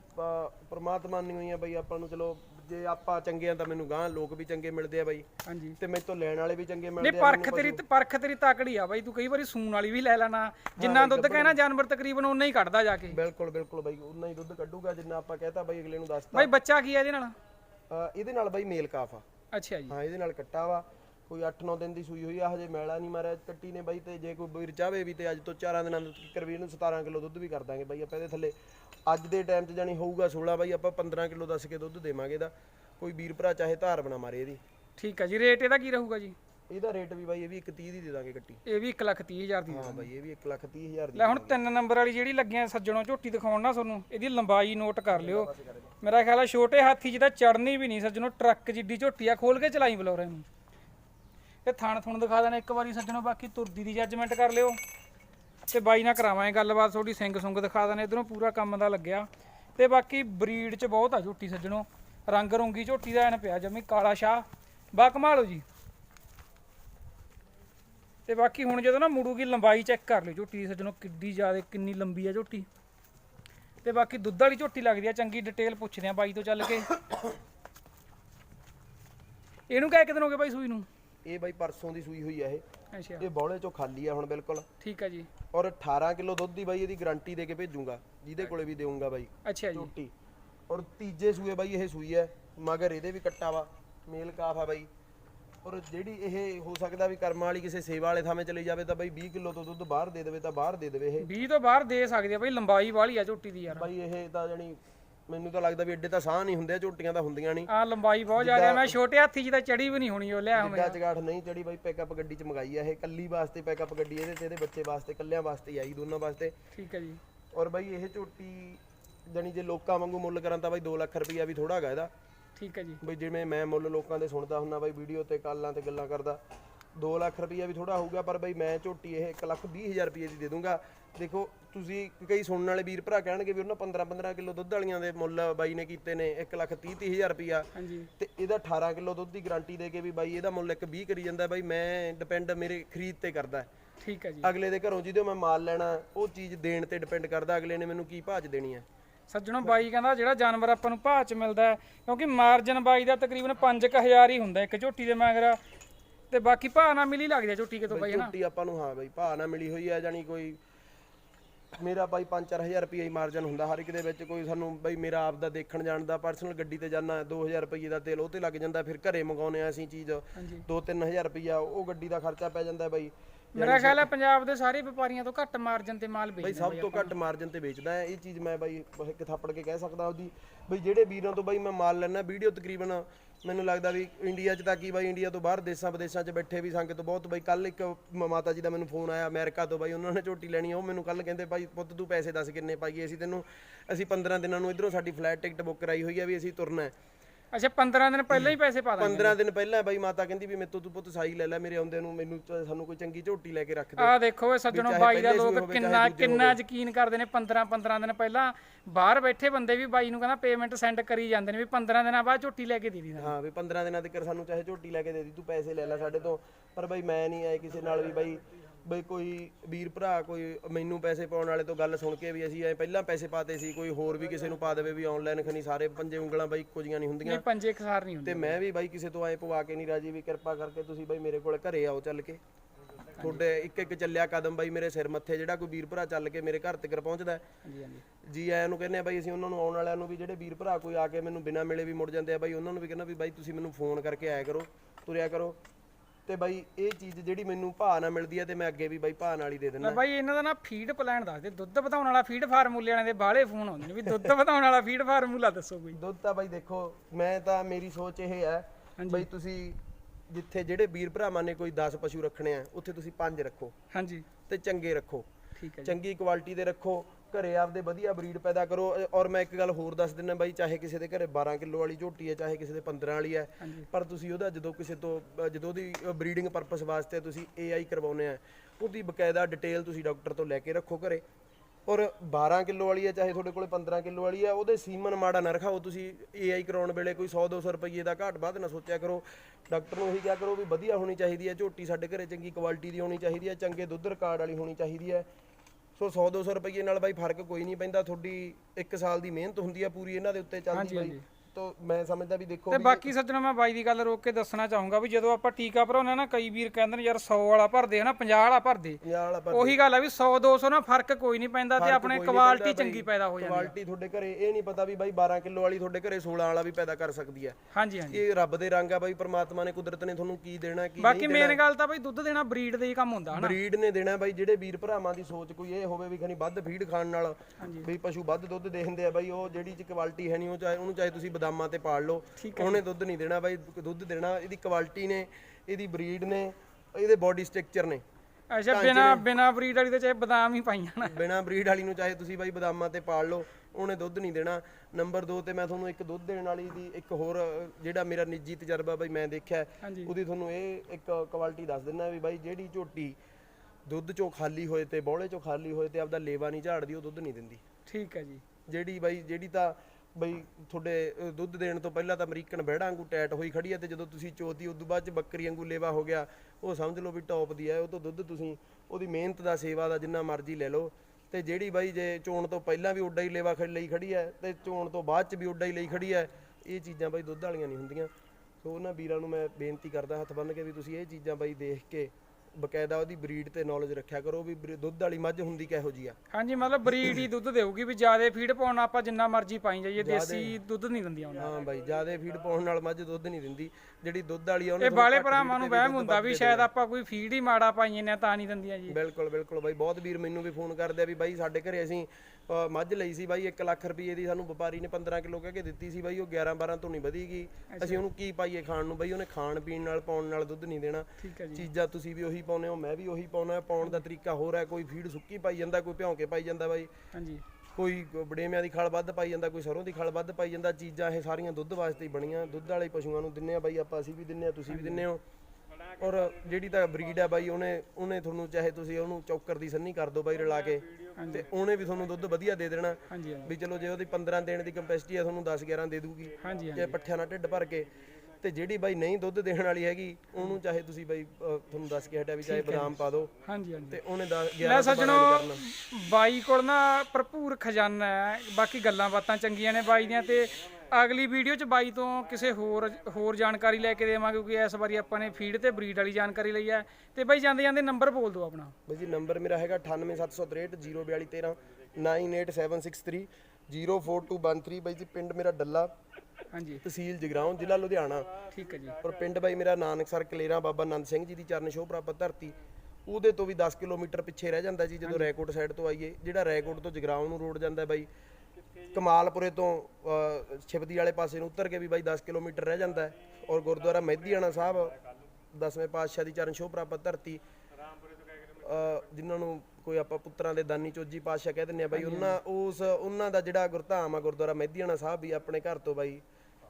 ਪ੍ਰਮਾਤਮਾ ਨਹੀਂ ਹੋਈਆਂ ਬਾਈ ਆਪਾਂ ਨੂੰ ਚਲੋ ਜੇ ਆਪਾਂ ਚੰਗੇ ਆ ਤਾਂ ਮੈਨੂੰ ਗਾਂ ਲੋਕ ਵੀ ਚੰਗੇ ਮਿਲਦੇ ਆ ਬਾਈ। ਹਾਂਜੀ। ਤੇ ਤੋਂ ਲੈਣ ਵਾਲੇ ਵੀ ਚੰਗੇ ਨਹੀਂ ਮਿਲਦੇ ਆ ਪਰਖ ਤੇਰੀ ਪਰਖ ਤੇਰੀ ਤਾਕੜੀ ਆ ਬਾਈ ਤੂੰ ਕਈ ਵਾਰੀ ਸੂਣ ਵਾਲੀ ਵੀ ਲੈ ਲੈਣਾ। ਜਿੰਨਾ ਦੁੱਧ ਕਹਿਣਾ ਜਾਨਵਰ ਤਕਰੀਬਨ ਉਨਾ ਹੀ ਕੱਢਦਾ ਜਾ ਕੇ। ਬਿਲਕੁਲ ਬਿਲਕੁਲ ਬਾਈ ਉਨਾ ਹੀ ਦੁੱਧ ਕੱਢੂਗਾ ਜਿੰਨਾ ਆਪਾਂ ਕਹਤਾ ਬਾਈ ਅਗਲੇ ਨੂੰ ਦੱਸਤਾ। ਬਾਈ ਬੱਚਾ ਕੀ ਹੈ ਇਹਦੇ ਨਾਲ? ਅ, ਇਹਦੇ ਨਾਲ ਬਾਈ ਮੇਲ ਕਾਫ ਆ। ਅੱਛਾ ਜੀ। ਹਾਂ ਇਹਦੇ ਨਾਲ ਕੱਟਾ ਵਾ। ਕੋਈ 8-9 ਦਿਨ ਦੀ ਸੂਈ ਹੋਈ ਆ ਹਜੇ ਮੈਲਾ ਨਹੀਂ ਮਾਰਿਆ ਕੱਟੀ ਨੇ ਬਾਈ ਤੇ ਜੇ ਕੋਈ ਵੀਰ ਚਾਹਵੇ ਵੀ ਤੇ ਅੱਜ ਤੋਂ 4 ਦਿਨਾਂ ਨੂੰ ਕਰਵੀਰ ਨੂੰ 17 ਕਿਲੋ ਦੁੱਧ ਵੀ ਕਰ ਦਾਂਗੇ ਬਾਈ ਆਪਾਂ ਇਹਦੇ ਥੱਲੇ ਅੱਜ ਦੇ ਟਾਈਮ 'ਚ ਜਾਨੀ ਹੋਊਗਾ 16 ਬਾਈ ਆਪਾਂ 15 ਕਿਲੋ ਦੱਸ ਕੇ ਦੁੱਧ ਦੇਵਾਂਗੇ ਇਹਦਾ ਕੋਈ ਵੀਰ ਭਰਾ ਚਾਹੇ ਧਾਰ ਬਣਾ ਮਾਰੇ ਇਹਦੀ। ਠੀਕ ਹੈ ਜੀ ਰੇਟ ਇਹਦਾ ਕੀ ਰਹੂਗਾ ਜੀ? ਇਹਦਾ ਰੇਟ ਵੀ ਬਾਈ ਇਹ ਵੀ 130 ਦੀ ਦੇ ਦਾਂਗੇ ਕੱਟੀ ਇਹ ਵੀ 1 ਲੱਖ ਤੀਹ ਹਜ਼ਾਰ ਦੀ ਹਾਂ ਬਾਈ ਇਹ ਵੀ 1 ਲੱਖ 30 ਹਜ਼ਾਰ ਦੀ ਲੈ ਹੁਣ ਤਿੰਨ ਨੰਬਰ ਵਾਲੀ ਜਿਹੜੀ ਲੱਗੀਆਂ ਸੱਜਣੋਂ ਝੋਟੀ ਦਿਖਾਉਣ ਨਾ ਤੁਹਾਨੂੰ ਇਹਦੀ ਲੰਬਾਈ ਨੋਟ ਕਰ ਲਿਓ। ਮੇਰਾ ਖਿਆਲ ਆ ਛੋਟੇ ਹਾਥੀ ਜਿਹਦਾ ਚੜਨੀ ਵੀ ਨਹੀਂ ਸੱਜਣੋਂ ਟਰੱਕ ਜਿੱਡੀ ਝੋਟੀ ਆ ਖੋਲ ਕੇ ਚਲਾਈ ਬਲੋਰੇ ਨੂੰ ਤੇ ਥਣ ਥੁਣ ਦਿਖਾ ਦੇਣਾ ਇੱਕ ਵਾਰੀ ਸੱਜਣੋ, ਬਾਕੀ ਤੁਰਦੀ ਦੀ ਜੱਜਮੈਂਟ ਕਰ ਲਿਓ। ਤੇ ਬਾਈ ਨਾਲ ਕਰਾਵਾਂਗੇ ਗੱਲਬਾਤ, ਤੁਹਾਡੀ ਸਿੰਘ ਸੁੰਗ ਦਿਖਾ ਦੇਣੇ, ਇਧਰੋਂ ਪੂਰਾ ਕੰਮ ਦਾ ਲੱਗਿਆ। ਤੇ ਬਾਕੀ ਬਰੀਡ ਚ ਬਹੁਤ ਆ ਝੋਟੀ ਸੱਜਣੋ, ਰੰਗ ਰੰਗੀ ਝੋਟੀ ਦਾ ਐਨ ਪਿਆ ਜਮੀ ਕਾਲਾ ਸ਼ਾਹ। ਬਾ ਕਮਾਲੋ ਜੀ। ਤੇ ਬਾਕੀ ਹੁਣ ਜਦੋਂ ਨਾ ਮੁੜੂਗੀ, ਲੰਬਾਈ ਚੈੱਕ ਕਰ ਲਿਓ ਝੋਟੀ ਦੀ ਸੱਜਣੋਂ, ਕਿੱਡੀ ਜ਼ਿਆਦਾ, ਕਿੰਨੀ ਲੰਬੀ ਆ ਝੋਟੀ। ਤੇ ਬਾਕੀ ਦੁੱਧ ਵਾਲੀ ਝੋਟੀ ਲੱਗਦੀ ਆ, ਚੰਗੀ ਡਿਟੇਲ ਪੁੱਛਦੇ ਆ ਬਾਈ ਤੋਂ ਚੱਲ ਕੇ। ਇਹਨੂੰ ਕਹਿ ਕਿਦਨ ਹੋ ਗਏ ਬਾਈ ਸੂਈ ਨੂੰ? ਇਹ ਬਾਈ ਪਰਸੋਂ ਦੀ ਸੂਈ ਹੋਈ ਆ ਇਹ। ਅੱਛਾ। ਇਹ ਬੌਲੇ ਚੋਂ ਖਾਲੀ ਆ ਹੁਣ ਬਿਲਕੁਲ। ਠੀਕ ਆ ਜੀ। ਔਰ 18 ਕਿਲੋ ਦੁੱਧ ਦੀ ਬਾਈ ਇਹਦੀ ਗਾਰੰਟੀ ਦੇ ਕੇ ਭੇਜੂਗਾ ਜਿਹਦੇ ਕੋਲੇ ਵੀ ਦੇਊਂਗਾ ਬਾਈ। ਅੱਛਾ ਜੀ। ਝੋਟੀ ਔਰ ਤੀਜੇ ਸੂਏ ਬਾਈ ਇਹ ਸੂਈ ਹੈ ਮਗਰ ਇਹਦੇ ਵੀ ਕੱਟਾ ਵਾ ਮੇਲ ਕਾਫ ਆ ਬਾਈ। ਔਰ ਜਿਹੜੀ ਇਹ ਹੋ ਸਕਦਾ ਵੀ ਕਰਮਾਂ ਵਾਲੀ ਕਿਸੇ ਸੇਵਾ ਵਾਲੇ ਥਾਵੇਂ ਚਲੀ ਜਾਵੇ ਤਾਂ ਬਾਈ 20 ਕਿਲੋ ਤੋਂ ਦੁੱਧ ਬਾਹਰ ਦੇ ਦੇਵੇ ਤਾਂ ਬਾਹਰ ਦੇ ਦੇਵੇ ਇਹ। 20 ਤੋਂ ਬਾਹਰ ਦੇ ਸਕਦੇ ਆ ਬਾਈ ਲੰਬਾਈ ਵਾਲੀ ਆ ਝੋਟੀ ਦੀ ਯਾਰ। ਬਾਈ ਇਹ ਤਾਂ ਜਣੀ ਮੈਨੂੰ ਤਾਂ ਲੱਗਦਾ ਵੀ ਐਡੇ ਤਾਂ ਸਾਹ ਨਹੀਂ ਹੁੰਦੇ ਝੋਟੀਆਂ ਤਾਂ ਹੁੰਦੀਆਂ ਨਹੀਂ। ਆ ਲੰਬਾਈ ਬਹੁਤ ਜ਼ਿਆਦਾ ਮੈਂ ਛੋਟੇ ਹਾਥੀ ਜੀ ਤਾਂ ਚੜੀ ਵੀ ਨਹੀਂ ਹੋਣੀ ਉਹ ਲਿਆ ਹੁਣ ਜਿੱਡਾ ਚਗਾਠ ਨਹੀਂ ਚੜੀ ਬਾਈ ਪੈਕਅਪ ਗੱਡੀ ਚ ਮੰਗਾਈ ਆ ਇਹ ਕੱਲੀ ਵਾਸਤੇ ਪੈਕਅਪ ਗੱਡੀ ਇਹਦੇ ਤੇ ਇਹਦੇ ਬੱਚੇ ਵਾਸਤੇ ਕੱਲਿਆਂ ਵਾਸਤੇ ਹੀ ਆਈ ਦੋਨਾਂ ਵਾਸਤੇ। ਠੀਕ ਹੈ ਜੀ। ਔਰ ਬਾਈ ਇਹ ਝੋਟੀ ਜਣੀ ਜੇ ਲੋਕਾਂ ਵਾਂਗੂ ਮੁੱਲ ਕਰਾਂ ਤਾਂ ਬਾਈ 2 ਲੱਖ ਰੁਪਈਆ ਵੀ ਥੋੜਾ ਹੈਗਾ ਇਹਦਾ। ਠੀਕ ਹੈ ਜੀ। ਬਈ ਜਿਵੇਂ ਮੈਂ ਮੁੱਲ ਲੋਕਾਂ ਦੇ ਸੁਣਦਾ ਹੁੰਦਾ ਬਾਈ ਵੀਡੀਓ ਤੇ ਕਾਲਾਂ ਤੇ ਗੱਲਾਂ ਕਰਦਾ 2 ਲੱਖ ਰੁਪਈਆ ਵੀ ਥੋੜਾ ਹੋਊਗਾ ਪਰ ਬਈ ਮੈਂ ਝੋਟੀ ਇਹ 1 ਲੱਖ 20 ਹਜ਼ਾਰ ਰੁਪਈਏ ਦੀ ਦੇ ਦੂੰਗਾ। ਦੇਖੋ ਤੁਸੀਂ ਕਈ ਸੁਣਨ ਵਾਲੇ ਵੀਰ ਭਰਾ ਕਹਿਣਗੇ ਵੀ ਉਹਨਾਂ 15 15 ਕਿਲੋ ਦੁੱਧ ਵਾਲੀਆਂ ਦੇ ਮੁੱਲ ਬਾਈ ਨੇ ਕੀਤੇ ਨੇ 1 ਲੱਖ 30 30 ਹਜ਼ਾਰ ਰੁਪਈਆ। ਹਾਂਜੀ। ਤੇ ਇਹਦਾ 18 ਕਿਲੋ ਦੁੱਧ ਦੀ ਗਾਰੰਟੀ ਦੇ ਕੇ ਵੀ ਬਾਈ ਇਹਦਾ ਮੁੱਲ ਇੱਕ 20 ਕਰੀ ਜਾਂਦਾ ਬਾਈ ਮੈਂ ਡਿਪੈਂਡ ਮੇਰੇ ਖਰੀਦ ਤੇ ਕਰਦਾ। ਠੀਕ ਹੈ ਜੀ। ਅਗਲੇ ਦੇ ਘਰੋਂ ਜਿਹਦੇ ਮੈਂ ਮਾਲ ਲੈਣਾ ਉਹ ਚੀਜ਼ ਦੇਣ ਤੇ ਡਿਪੈਂਡ ਕਰਦਾ ਅਗਲੇ ਨੇ ਮੈਨੂੰ ਕੀ ਭਾਜ ਦੇਣੀ ਹੈ। ਸੱਜਣੋਂ ਬਾਈ ਕਹਿੰਦਾ ਜਿਹੜਾ ਜਾਨਵਰ ਆਪਾਂ ਨੂੰ ਭਾਅ ਚ ਮਿਲਦਾ ਕਿਉਂਕਿ ਮਾਰਜਨ ਬਾਈ ਦਾ ਤਕਰੀਬਨ 5000 ਹੀ ਹੁੰਦਾ ਇੱਕ ਝੋਟੀ ਦੇ ਮਗਰ ਤੇ ਬਾਕੀ ਭਾਅ ਨਾ ਮਿਲੀ ਲੱਗਦੀ ਆ ਝੋਟੀ ਕਿਤੋਂ ਬਾਈ ਹਨਾ ਝੋਟੀ ਆਪਾਂ ਨੂੰ ਹਾਂ ਬਾਈ ਭਾਅ ਨਾ ਮਿਲੀ ਹੋਈ ਹੈ ਜਾਨੀ ਕੋਈ ਮੇਰਾ ਬਾਈ 5-4000 ਰੁਪਏ ਹੀ ਮਾਰਜਨ ਹੁੰਦਾ ਹਰ ਇੱਕ ਦੇ ਵਿੱਚ ਕੋਈ ਸਾਨੂੰ ਬਾਈ ਮੇਰਾ ਆਪ ਦਾ ਦੇਖਣ ਜਾਣ ਦਾ ਪਰਸਨਲ ਗੱਡੀ ਤੇ ਜਾਣਾ 2000 ਰੁਪਏ ਦਾ ਤੇਲ ਉਹ ਤੇ ਲੱਗ ਜਾਂਦਾ ਫਿਰ ਘਰੇ ਮੰਗਾਉਨੇ ਆ ਅਸੀਂ ਚੀਜ਼ ਹਾਂਜੀ। 2-3000 ਰੁਪਇਆ ਉਹ ਗੱਡੀ ਦਾ ਖਰਚਾ ਪੈ ਜਾਂਦਾ ਬਾਈ। ਮੇਰਾ ਖਿਆਲ ਹੈ ਪੰਜਾਬ ਦੇ ਸਾਰੇ ਵਪਾਰੀਆਂ ਤੋਂ ਘੱਟ ਮਾਰਜਨ ਤੇ ਮਾਲ ਬਈ ਵੇਚਦੇ ਸਭ ਤੋਂ ਘੱਟ ਮਾਰਜਨ ਤੇ ਵੇਚਦਾ ਹੈ। ਇਹ ਚੀਜ਼ ਮੈਂ ਬਾਈ ਇੱਕ ਥੱਪੜ ਕੇ ਕਹਿ ਸਕਦਾ ਉਹਦੀ। ਬਈ ਜਿਹੜੇ ਵੀਰਾਂ ਤੋਂ ਬਾਈ ਮੈਂ ਮਾਲ ਲੈਣਾ ਵੀਡੀਓ ਤਕਰੀਬਨ ਮੈਨੂੰ ਲੱਗਦਾ ਵੀ ਇੰਡੀਆ 'ਚ ਤਾਂ ਕੀ ਬਾਈ ਇੰਡੀਆ ਤੋਂ ਬਾਹਰ ਦੇਸ਼ਾਂ ਵਿਦੇਸ਼ਾਂ 'ਚ ਬੈਠੇ ਵੀ ਸੰਗਤ ਬਹੁਤ ਬਾਈ। ਕੱਲ ਇੱਕ ਮ- ਮਾਤਾ ਜੀ ਦਾ ਮੈਨੂੰ ਫੋਨ ਆਇਆ ਅਮਰੀਕਾ ਤੋਂ ਬਾਈ ਉਹਨਾਂ ਨੇ ਝੋਟੀ ਲੈਣੀ ਆ। ਉਹ ਮੈਨੂੰ ਕੱਲ ਕਹਿੰਦੇ ਭਾਈ ਪੁੱਤ ਤੂੰ ਪੈਸੇ ਦੱਸ ਕਿੰਨੇ ਪਾਈਏ? ਅਸੀਂ ਤੈਨੂੰ ਅਸੀਂ 15 ਦਿਨਾਂ ਨੂੰ ਇਧਰੋਂ ਸਾਡੀ ਫਲਾਈਟ ਟਿਕਟ ਬੁੱਕ ਕਰਾਈ ਹੋਈ ਆ ਵੀ ਅਸੀਂ ਤੁਰਨਾ ਹੈ। ਅੱਛਾ 15 ਦਿਨ ਪਹਿਲਾਂ ਹੀ ਪੈਸੇ ਪਾ ਦਾਂਗੇ। 15 ਦਿਨ ਪਹਿਲਾਂ ਬਾਈ ਮਾਤਾ ਕਹਿੰਦੀ ਵੀ ਮੇਤੋਂ ਤੂੰ ਪੁੱਤ ਸਾਈ ਲੈ ਲੈ ਮੇਰੇ ਆਉਂਦੇ ਨੂੰ ਮੈਨੂੰ ਸਾਨੂੰ ਕੋਈ ਚੰਗੀ ਝੋਟੀ ਲੈ ਕੇ ਰੱਖ ਦੇ। ਆ ਦੇਖੋ ਇਹ ਸੱਜਣੋ ਬਾਈ ਦਾ ਲੋਕ ਕਿੰਨਾ ਕਿੰਨਾ ਯਕੀਨ ਕਰਦੇ ਨੇ 15 15 ਦਿਨ ਪਹਿਲਾਂ। ਬਾਹਰ ਬੈਠੇ ਬੰਦੇ ਵੀ ਬਾਈ ਨੂੰ ਕਹਿੰਦਾ ਪੇਮੈਂਟ ਸੈਂਡ ਕਰੀ ਜਾਂਦੇ ਨੇ ਵੀ 15 ਦਿਨਾਂ ਬਾਅਦ ਝੋਟੀ ਲੈ ਕੇ ਦੇ ਦੀ ਹਾਂ ਵੀ 15 ਦਿਨਾਂ ਤੱਕ ਸਾਨੂੰ ਚਾਹੇ ਝੋਟੀ ਲੈ ਕੇ ਦੇ ਦੀ ਤੂੰ ਪੈਸੇ ਲੈ ਲੈ ਸਾਡੇ ਤੋਂ। ਪਰ ਬਾਈ ਮੈਂ ਨਹੀਂ ਆਏ ਕਿਸੇ ਨਾਲ ਵੀ ਬਾਈ ਬਈ ਕੋਈ ਵੀਰ ਭਰਾ ਕੋਈ ਮੈਨੂੰ ਪੈਸੇ ਪਾਉਣ ਵਾਲੇ ਤੋਂ ਗੱਲ ਸੁਣ ਕੇ ਵੀ ਅਸੀਂ ਐ ਪਹਿਲਾਂ ਪੈਸੇ ਪਾਤੇ ਸੀ ਕੋਈ ਹੋਰ ਵੀ ਕਿਸੇ ਨੂੰ ਪਾ ਦੇਵੇ ਵੀ ਆਨਲਾਈਨ ਖਣੀ ਸਾਰੇ ਪੰਜੇ ਉਂਗਲਾਂ ਬਾਈ ਇੱਕੋ ਜੀਆਂ ਨਹੀਂ ਹੁੰਦੀਆਂ। ਨਹੀਂ ਪੰਜੇ ਖਸਾਰ ਨਹੀਂ ਹੁੰਦੇ। ਤੇ ਮੈਂ ਵੀ ਬਾਈ ਕਿਸੇ ਤੋਂ ਐ ਪਵਾ ਕੇ ਨਹੀਂ ਰਾਜੀ ਵੀ ਕਿਰਪਾ ਕਰਕੇ ਤੁਸੀਂ ਬਾਈ ਮੇਰੇ ਕੋਲ ਘਰੇ ਆਓ ਚੱਲ ਕੇ। ਤੁਹਾਡੇ ਇੱਕ ਇੱਕ ਚੱਲਿਆ ਕਦਮ ਬਾਈ ਮੇਰੇ ਸਿਰ ਮੱਥੇ ਜਿਹੜਾ ਕੋਈ ਵੀਰ ਭਰਾ ਚੱਲ ਕੇ ਮੇਰੇ ਘਰ ਤੱਕ ਪਹੁੰਚਦਾ ਹੈ। ਹਾਂਜੀ ਹਾਂਜੀ। ਜੀ ਆਇਆਂ ਨੂੰ ਕਹਿੰਦੇ ਆ ਬਾਈ ਅਸੀਂ ਉਹਨਾਂ ਨੂੰ ਆਉਣ ਵਾਲਿਆਂ ਨੂੰ ਵੀ ਜਿਹੜੇ ਵੀਰ ਭਰਾ ਕੋਈ ਆ ਕੇ ਮੈਨੂੰ ਬਿਨਾਂ ਮਿਲੇ ਵੀ ਮੁੜ ਜਾਂਦੇ ਆ ਬਾਈ ਉਹਨਾਂ ਨੂੰ ਵੀ ਕਹਿੰਦਾ ਵੀ ਬਾਈ ਤੁਸੀਂ ਮੈਨੂੰ ਫੋਨ ਕਰਕੇ ਆਇਆ ਕਰੋ ਤੁਰਿਆ ਕਰੋ। ਤੇ ਬਾਈ ਇਹ ਚੀਜ਼ ਜਿਹੜੀ ਮੈਨੂੰ ਭਾਅ ਨਾਲ ਮਿਲਦੀ ਹੈ ਤੇ ਮੈਂ ਅੱਗੇ ਵੀ ਬਾਈ ਭਾਅ ਨਾਲ ਹੀ ਦੇ ਦਿੰਦਾ। ਬਾਈ ਇਹਨਾਂ ਦਾ ਨਾ ਫੀਡ ਪਲਾਨ ਦੱਸ ਦੇ। ਦੁੱਧ ਵਧਾਉਣ ਵਾਲਾ ਫੀਡ ਫਾਰਮੂਲੇ ਵਾਲਿਆਂ ਦੇ ਬਾਹਲੇ ਫੋਨ ਆਉਂਦੇ ਨੇ ਵੀ ਦੁੱਧ ਵਧਾਉਣ ਵਾਲਾ ਫੀਡ ਫਾਰਮੂਲਾ ਦੱਸੋ ਕੋਈ। ਦੁੱਧ ਤਾਂ ਬਾਈ ਦੇਖੋ ਮੈਂ ਤਾਂ ਮੇਰੀ ਸੋਚ ਇਹ ਹੈ ਬਾਈ ਤੁਸੀਂ ਜਿੱਥੇ ਜਿਹੜੇ ਵੀਰ ਭਰਾਵਾਂ ਨੇ ਕੋਈ 10 ਪਸ਼ੂ ਰੱਖਣੇ ਆ ਉੱਥੇ ਤੁਸੀਂ 5 ਰੱਖੋ ਹਾਂਜੀ। ਤੇ ਚੰਗੇ ਰੱਖੋ। ਠੀਕ ਹੈ ਜੀ। ਚੰਗੀ ਕੁਆਲਿਟੀ ਦੇ ਰੱਖੋ ਘਰੇ ਆਪਦੇ ਵਧੀਆ ਬਰੀਡ ਪੈਦਾ ਕਰੋ। ਔਰ ਮੈਂ ਇੱਕ ਗੱਲ ਹੋਰ ਦੱਸ ਦਿੰਦਾ ਬਾਈ ਚਾਹੇ ਕਿਸੇ ਦੇ ਘਰੇ 12 ਕਿਲੋ ਵਾਲੀ ਝੋਟੀ ਹੈ ਚਾਹੇ ਕਿਸੇ ਦੇ 15 ਵਾਲੀ ਹੈ ਪਰ ਤੁਸੀਂ ਉਹਦਾ ਜਦੋਂ ਕਿਸੇ ਤੋਂ ਜਦੋਂ ਉਹਦੀ ਬਰੀਡਿੰਗ ਪਰਪਸ ਵਾਸਤੇ ਤੁਸੀਂ AI ਕਰਵਾਉਨੇ ਆ ਉਹਦੀ ਬਕਾਇਦਾ ਡਿਟੇਲ ਤੁਸੀਂ ਡਾਕਟਰ ਤੋਂ ਲੈ ਕੇ ਰੱਖੋ ਘਰੇ। ਔਰ 12 ਕਿਲੋ ਵਾਲੀ ਹੈ ਚਾਹੇ ਤੁਹਾਡੇ ਕੋਲੇ 15 ਕਿਲੋ ਵਾਲੀ ਹੈ ਉਹਦੇ ਸੀਮਨ ਮਾੜਾ ਨਾ ਰਖਾਓ ਤੁਸੀਂ। AI ਕਰਾਉਣ ਵੇਲੇ ਕੋਈ 100 200 ਰੁਪਏ ਦਾ ਘਾਟ ਵੱਧ ਨਾ ਸੋਚਿਆ ਕਰੋ। ਡਾਕਟਰ ਨੂੰ ਇਹੀ ਕਿਹਾ ਕਰੋ ਵੀ ਵਧੀਆ ਹੋਣੀ ਚਾਹੀਦੀ ਹੈ ਝੋਟੀ ਸਾਡੇ ਘਰੇ ਚੰਗੀ ਕੁਆਲਿਟੀ ਦੀ ਹੋਣੀ ਚਾਹੀਦੀ ਹੈ ਚੰਗੇ ਦੁੱਧ ਰਿਕਾਰਡ ਵਾਲੀ ਹੋਣੀ ਚਾਹੀਦੀ ਹੈ। ਸੋ 100 200 ਰੁਪਏ ਨਾਲ ਬਾਈ ਫ਼ਰਕ ਕੋਈ ਨਹੀਂ ਪੈਂਦਾ ਤੁਹਾਡੀ 1 ਸਾਲ ਦੀ ਮਿਹਨਤ ਹੁੰਦੀ ਹੈ ਪੂਰੀ ਇਹਨਾਂ ਦੇ ਉੱਤੇ ਚੱਲਦੀ ਬਾਈ। ਤੋਂ ਮੈਂ ਸਮਝਦਾ ਵੀ ਦੇਖੋ ਤੇ ਬਾਕੀ ਸੱਜਣਾ ਮੈਂ ਬਾਈ ਦੀ ਗੱਲ ਰੋਕ ਕੇ ਦੱਸਣਾ ਚਾਹੂੰਗਾ ਵੀ ਜਦੋਂ ਆਪਾਂ ਟੀਕਾ ਭਰਾਉਂਦੇ ਨਾ ਕਈ ਵੀਰ ਕਹਿੰਦੇ ਨੇ ਯਾਰ 100 ਵਾਲਾ ਭਰਦੇ ਹਨਾ 50 ਵਾਲਾ ਭਰਦੇ। 50 ਵਾਲਾ ਪਰ ਉਹੀ ਗੱਲ ਆ ਵੀ 100 200 ਨਾਲ ਫ਼ਰਕ ਕੋਈ ਨਹੀਂ ਪੈਂਦਾ ਤੇ ਆਪਣੇ ਕੁਆਲਿਟੀ ਚੰਗੀ ਪੈਦਾ ਹੋ ਜਾਂਦੀ ਕੁਆਲਿਟੀ ਤੁਹਾਡੇ ਘਰੇ ਇਹ ਨਹੀਂ ਪਤਾ ਵੀ ਬਾਈ 12 ਕਿਲੋ ਵਾਲੀ ਤੁਹਾਡੇ ਘਰੇ 16 ਵਾਲਾ ਵੀ ਪੈਦਾ ਕਰ ਸਕਦੀ ਹੈ ਹਾਂਜੀ ਹਾਂਜੀ। ਇਹ ਰੱਬ ਦੇ ਰੰਗ ਆ ਬਾਈ ਪ੍ਰਮਾਤਮਾ ਨੇ ਕੁਦਰਤ ਨੇ ਤੁਹਾਨੂੰ ਕੀ ਦੇਣਾ ਕੀ ਬਾਕੀ ਮੇਨ ਗੱਲ ਤਾਂ ਬਾਈ ਦੁੱਧ ਦੇਣਾ ਬਰੀਡ ਦੇ ਹੀ ਕੰਮ ਹੁੰਦਾ ਹਨਾ? ਬਰੀਡ ਨੇ ਦੇਣਾ ਬਾਈ ਜਿਹੜੇ ਵੀਰ ਭਰਾਵਾਂ ਦੀ ਸੋਚ ਕੋਈ ਇਹ ਹੋਵੇ ਵੀ ਖਣੀ ਵੱਧ ਫੀਡ ਖਾਣ ਨਾਲ ਵੀ ਪਸ਼ੂ ਵੱਧ ਦੁੱਧ ਦੇ ਹੁੰਦੇ ਆ ਬਾਈ ਉਹ ਜਿਹੜੀ ਚ ਕੁਆਲਿਟੀ ਹੈ ਨਹੀਂ ਉਹ ਚਾਹੇ ਉਹਨੂੰ ਚਾਹੇ ਤੁਸੀਂ ਬਦਾਮਾਂ ਤੇ ਪਾਲ ਲਓ। ਉਹਨੇ ਦੁੱਧ ਨਹੀਂ ਦੇਣਾ ਬਾਈ ਦੁੱਧ ਦੇਣਾ। ਇਹਦੀ ਕੁਆਲਿਟੀ ਨੇ ਇਹਦੀ ਬਰੀਡ ਨੇ ਇਹਦੇ ਬਾਡੀ ਸਟਰਕਚਰ ਨੇ। ਅੱਛਾ ਬਿਨਾ ਬਿਨਾ ਬਰੀਡ ਵਾਲੀ ਤੇ ਚਾਹੇ ਬਦਾਮ ਹੀ ਪਾਈਆਂ ਨਾ। ਬਿਨਾ ਬਰੀਡ ਵਾਲੀ ਨੂੰ ਚਾਹੇ ਤੁਸੀਂ ਬਾਈ ਬਦਾਮਾਂ ਤੇ ਪਾਲ ਲਓ ਉਹਨੇ ਦੁੱਧ ਨਹੀਂ ਦੇਣਾ। ਨੰਬਰ 2 ਤੇ ਮੈਂ ਤੁਹਾਨੂੰ ਇੱਕ ਦੁੱਧ ਦੇਣ ਵਾਲੀ ਦੀ ਇੱਕ ਹੋਰ ਜਿਹੜਾ ਮੇਰਾ ਨਿੱਜੀ ਤਜਰਬਾ ਬਾਈ ਮੈਂ ਦੇਖਿਆ। ਉਹਦੀ ਤੁਹਾਨੂੰ ਇਹ ਇੱਕ ਕੁਆਲਿਟੀ ਦੱਸ ਦਿੰਦਾ ਵੀ ਬਾਈ ਜਿਹੜੀ ਝੋਟੀ ਦੁੱਧ ਚੋਂ ਖਾਲੀ ਹੋਏ ਤੇ ਬੋਲੇ ਚੋਂ ਖਾਲੀ ਹੋਏ ਤੇ ਆਪਦਾ ਲੇਵਾ ਨਹੀਂ ਝਾੜਦੀ ਉਹ ਦੁੱਧ ਨਹੀਂ ਦਿੰਦੀ। ਠੀਕ ਹੈ ਜੀ। ਜਿਹੜੀ ਬਾਈ ਜਿਹੜੀ ਤਾਂ ਬਈ ਤੁਹਾਡੇ ਦੁੱਧ ਦੇਣ ਤੋਂ ਪਹਿਲਾਂ ਤਾਂ ਅਮਰੀਕਨ ਬਹਿੜਾ ਵਾਂਗੂ ਟੈਟ ਹੋਈ ਖੜੀ ਹੈ ਤੇ ਜਦੋਂ ਤੁਸੀਂ ਚੋਤੀ ਉਦੋਂ ਬਾਅਦ ਚ ਬੱਕਰੀ ਵਾਂਗੂ ਲੇਵਾ ਹੋ ਗਿਆ, ਉਹ ਸਮਝ ਲਓ ਵੀ ਟੌਪ ਦੀ ਹੈ ਉਹ ਤੋਂ ਦੁੱਧ ਤੁਸੀਂ, ਉਹਦੀ ਮਿਹਨਤ ਦਾ, ਸੇਵਾ ਦਾ ਜਿੰਨਾ ਮਰਜ਼ੀ ਲੈ ਲਓ। ਤੇ ਜਿਹੜੀ ਬਾਈ ਜੇ ਚੋਣ ਤੋਂ ਪਹਿਲਾਂ ਵੀ ਉੱਡਾ ਹੀ ਲੇਵਾ ਖ- ਲਈ ਖੜੀ ਹੈ ਤੇ ਚੋਣ ਤੋਂ ਬਾਅਦ ਚ ਵੀ ਉੱਡਾ ਹੀ ਲਈ ਖੜੀ ਹੈ ਇਹ ਚੀਜ਼ਾਂ ਬਾਈ ਦੁੱਧ ਵਾਲੀਆਂ ਨਹੀਂ ਹੁੰਦੀਆਂ। ਸੋ ਉਹਨਾਂ ਵੀਰਾਂ ਨੂੰ ਮੈਂ ਬੇਨਤੀ ਕਰਦਾ, ਹੱਥ ਬੰਨ੍ਹ ਕੇ ਵੀ ਤੁਸੀਂ ਇਹ ਚੀਜ਼ਾਂ ਬਾਈ ਦੇਖ ਕੇ ਬਕਾਇਦਾ ਉਹਦੀ ਬਰੀਡ ਤੇ ਨੌਲੇਜ ਰੱਖਿਆ ਕਰੋ ਵੀ ਬਰੀ- ਦੁੱਧ ਵਾਲੀ ਮੱਝ ਹੁੰਦੀ ਕਿਹੋ ਜੀ ਆ। ਹਾਂਜੀ ਮਤਲਬ ਬਰੀਡ ਹੀ ਦੁੱਧ ਦੇਊਗੀ ਵੀ ਜ਼ਿਆਦਾ ਫੀਡ ਪਾਉਣ ਆਪਾਂ ਜਿੰਨਾ ਮਰਜ਼ੀ ਪਾਈ ਜਾਈਏ ਦੇਸੀ ਦੁੱਧ ਨਹੀਂ ਦਿੰਦੀਆਂ ਉਹਨਾਂ ਹਾਂ ਬਾਈ ਜਿਆਦੇ ਫੀਡ ਪਾਉਣ ਨਾਲ ਮੱਝ ਦੁੱਧ ਨਹੀਂ ਦਿੰਦੀ। ਜਿਹੜੀ ਦੁੱਧ ਵਾਲੀ ਆ ਉਹਨੇ ਇਹ ਤੁਹਾਨੂੰ ਬਾਲੇ ਘੱਟ ਭਰਾਵਾਂ feed ਨੂੰ ਤੇ ਵੀ ਵਹਿਮ ਦੁੱਧ ਹੁੰਦਾ ਵੀ ਸ਼ਾਇਦ ਆਪਾਂ ਕੋਈ ਫੀਡ ਹੀ ਮਾੜਾ ਪਾਈਏ ਨੇ ਤਾਂ ਨਹੀਂ ਦਿੰਦੀਆਂ ਜੀ। ਬਿਲਕੁਲ ਬਿਲਕੁਲ ਬਾਈ ਬਹੁਤ ਵੀਰ ਮੈਨੂੰ ਵੀ ਫੋਨ ਕਰਦੇ ਆ ਵੀ ਬਾਈ ਸਾਡੇ ਘਰੇ ਅਸੀਂ ਅ, ਮੱਝ ਲਈ ਸੀ ਬਾਈ 1 ਲੱਖ ਰੁਪਏ ਦੀ ਸਾਨੂੰ ਵਪਾਰੀ ਨੇ 15 ਕਿਲੋ ਕਹਿ ਕੇ ਦਿੱਤੀ ਸੀ ਬਾਈ ਉਹ 11 12 ਤੋਂ ਨਹੀਂ ਵਧੀਗੀ। ਅਸੀਂ ਉਹਨੂੰ ਕੀ ਪਾਈਏ ਖਾਣ ਨੂੰ ਬਾਈ ਉਹਨੇ ਖਾਣ ਪੀਣ ਨਾਲ ਪਾਉਣ ਨਾਲ ਦੁੱਧ ਨਹੀਂ ਦੇਣਾ। ਠੀਕ ਹੈ ਜੀ। ਚੀਜ਼ਾਂ ਤੁਸੀਂ ਵੀ ਉਹੀ ਪਾਉਨੇ ਹੋ ਮੈਂ ਵੀ ਉਹੀ ਪਾਉਣਾ ਪਾਉਣ ਦਾ ਤਰੀਕਾ ਹੋਰ ਹੈ ਕੋਈ ਫੀਡ ਸੁੱਕੀ ਪਾਈ ਜਾਂਦਾ ਕੋਈ ਭਿਉਂ ਕੇ ਪਾਈ ਜਾਂਦਾ ਬਾਈ। ਹਾਂਜੀ। ਕੋਈ ਬੜੇਮਿਆਂ ਦੀ ਖਲ ਵੱਧ ਪਾਈ ਜਾਂਦਾ ਕੋਈ ਸਰੋਂ ਦੀ ਖਲ ਵੱਧ ਪਾਈ ਜਾਂਦਾ ਚੀਜ਼ਾਂ ਇਹ ਸਾਰੀਆਂ ਦੁੱਧ ਵਾਸਤੇ ਹੀ ਬਣੀਆਂ ਦੁੱਧ ਵਾਲੇ ਪਸ਼ੂਆਂ ਨੂੰ ਦਿੰਨੇ ਆ ਬਾਈ ਆਪਾਂ ਅਸੀਂ ਵੀ ਦਿੰਨੇ ਆ ਤੁਸੀਂ ਵੀ ਦਿੰਨੇ ਹੋ। ਔਰ ਜਿਹੜੀ ਤਾਂ ਬਰੀਡ ਆ ਬਾਈ ਉਹਨੇ ਉਹਨੇ ਤੁਹਾਨੂੰ ਚਾਹੇ ਤੁਸੀਂ ਉਹਨੂੰ ਚੌਕਰ ਦੀ ਸੰਨੀ ਕਰ ਦਿਓ ਬਾਈ ਰਲਾ ਕੇ ਤੇ ਉਹਨੇ ਵੀ ਤੁਹਾਨੂੰ ਦੁੱਧ ਵਧੀਆ ਦੇ ਦੇਣਾ। ਵੀ ਚਲੋ ਜੇ ਉਹਦੀ 15 ਦੇਣ ਦੀ ਕੰਪੈਸਿਟੀ ਆ ਤੁਹਾਨੂੰ 10 11 ਦੇ ਦੂਗੀ। ਜੇ ਪੱਠਿਆਂ ਨਾਲ ਢਿੱਡ ਭਰ ਕੇ ਤੇ ਜਿਹੜੀ ਬਾਈ ਨਹੀਂ ਦੁੱਧ ਦੇਣ ਵਾਲੀ ਹੈਗੀ ਉਹਨੂੰ ਚਾਹੇ ਤੁਸੀਂ ਬਾਈ ਤੁਹਾਨੂੰ ਦੱਸ ਕੇ ਹਟਿਆ ਵੀ ਚਾਹੇ ਬਦਾਮ ਪਾ ਦਿਓ ਹਾਂਜੀ ਹਾਂਜੀ ਤੇ ਉਹਨੇ 10 11 ਲੈ ਤੋਂ ਸੱਜਣੋ ਬਾਈ ਕੋਲ ਨਾ ਭਰਪੂਰ ਖਜ਼ਾਨਾ ਹੈ ਬਾਕੀ ਗੱਲਾਂ ਬਾਤਾਂ ਚੰਗੀਆਂ ਨੇ ਬਾਈ ਦੀਆਂ ਤੇ ਅਗਲੀ ਵੀਡੀਓ 'ਚ ਬਾਈ ਤੋਂ ਕਿਸੇ ਹੋਰ ਹੋਰ ਜਾਣਕਾਰੀ ਲੈ ਕੇ ਦੇਵਾਂਗੇ ਕਿਉਂਕਿ ਇਸ ਵਾਰੀ ਆਪਾਂ ਨੇ ਫੀਡ ਤੇ ਬਰੀਡ ਵਾਲੀ ਜਾਣਕਾਰੀ ਲਈ ਹੈ ਤੇ ਬਾਈ ਜਾਂਦੇ ਜਾਂਦੇ ਨੰਬਰ ਬੋਲ ਦਿਓ ਆਪਣਾ ਬਾਈ ਜੀ ਨੰਬਰ ਮੇਰਾ ਹੈਗਾ 9876304213 98763 04213 ਬਾਈ ਜੀ ਪਿੰਡ ਮੇਰਾ ਡੱਲਾ ਹਾਂਜੀ। ਤਹਿਸੀਲ ਜਗਰਾਉਂ ਜ਼ਿਲ੍ਹਾ ਲੁਧਿਆਣਾ। ਠੀਕ ਹੈ ਜੀ। ਔਰ ਪਿੰਡ ਬਾਈ ਮੇਰਾ ਨਾਨਕਸਰ ਕਲੇਰਾ ਬਾਬਾ ਆਨੰਦ ਸਿੰਘ ਜੀ ਦੀ ਚਰਨ ਛੋਹ ਪ੍ਰਾਪਤ ਧਰਤੀ। ਉਹਦੇ ਤੋਂ ਵੀ 10 ਕਿਲੋਮੀਟਰ ਪਿੱਛੇ ਰਹਿ ਜਾਂਦਾ ਜੀ ਜਦੋਂ ਰੈਕੋਟ ਸਾਈਡ ਤੋਂ ਆਈਏ। ਜਿਹੜਾ ਰੈਕੋਟ ਤੋਂ ਜਗਰਾਉਂ ਨੂੰ ਰੋਡ ਜਾਂਦਾ ਬਾਈ ਕਮਾਲਪੁਰੇ ਤੋਂ ਛਿਪਦੀ ਵਾਲੇ ਪਾਸੇ ਨੂੰ ਉਤਰ ਕੇ ਵੀ ਬਾਈ 10 ਕਿਲੋਮੀਟਰ ਰਹਿ ਜਾਂਦਾ। ਔਰ ਗੁਰਦੁਆਰਾ ਮਹਿਦੀਆਣਾ ਸਾਹਿਬ ਦਸਵੇਂ ਪਾਤਸ਼ਾਹ ਦੀ ਚਰਨ ਛੋਹ ਪ੍ਰਾਪਤ ਧਰਤੀ। ਜਿਨ੍ਹਾਂ ਨੂੰ ਕੋਈ ਆਪਾਂ ਪੁੱਤਰਾਂ ਦੇ ਦਾਨੀ ਚੋਜੀ ਪਾਤਸ਼ਾਹ ਕਹਿ ਦਿੰਦੇ ਆ ਬਾਈ ਉਹਨਾਂ ਉਸ ਉਹਨਾਂ ਦਾ ਜਿਹੜਾ ਗੁਰਧਾਮ ਆ ਗੁਰਦੁਆਰਾ ਮਹਿਦੀਆਣਾ ਸਾਹਿਬ ਵੀ ਆਪਣੇ ਘਰ ਤੋਂ ਬਾਈ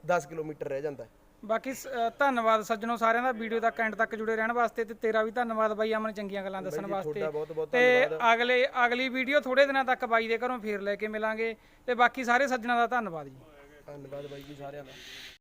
10 ਕਿਲੋਮੀਟਰ ਰਹਿ ਜਾਂਦਾ। ਬਾਕੀ ਧੰਨਵਾਦ ਸੱਜਣੋ ਸਾਰਿਆਂ ਦਾ ਵੀਡੀਓ ਤੱਕ ਐਂਡ ਤੱਕ ਜੁੜੇ ਰਹਿਣ ਵਾਸਤੇ ਤੇ ਤੇਰਾ ਵੀ ਧੰਨਵਾਦ ਬਾਈ ਅਮਨ ਚੰਗੀਆਂ ਗੱਲਾਂ ਦੱਸਣ ਵਾਸਤੇ। ਤੇ ਅਗਲੇ ਅਗਲੀ ਵੀਡੀਓ ਥੋੜੇ ਦਿਨਾਂ ਤੱਕ ਬਾਈ ਦੇ ਘਰੋਂ ਫੇਰ ਲੈ ਕੇ ਮਿਲਾਂਗੇ। ਤੇ ਬਾਕੀ ਸਾਰੇ ਸੱਜਣਾਂ ਦਾ ਧੰਨਵਾਦ ਜੀ। ਧੰਨਵਾਦ ਬਾਈ ਜੀ ਸਾਰਿਆਂ ਦਾ।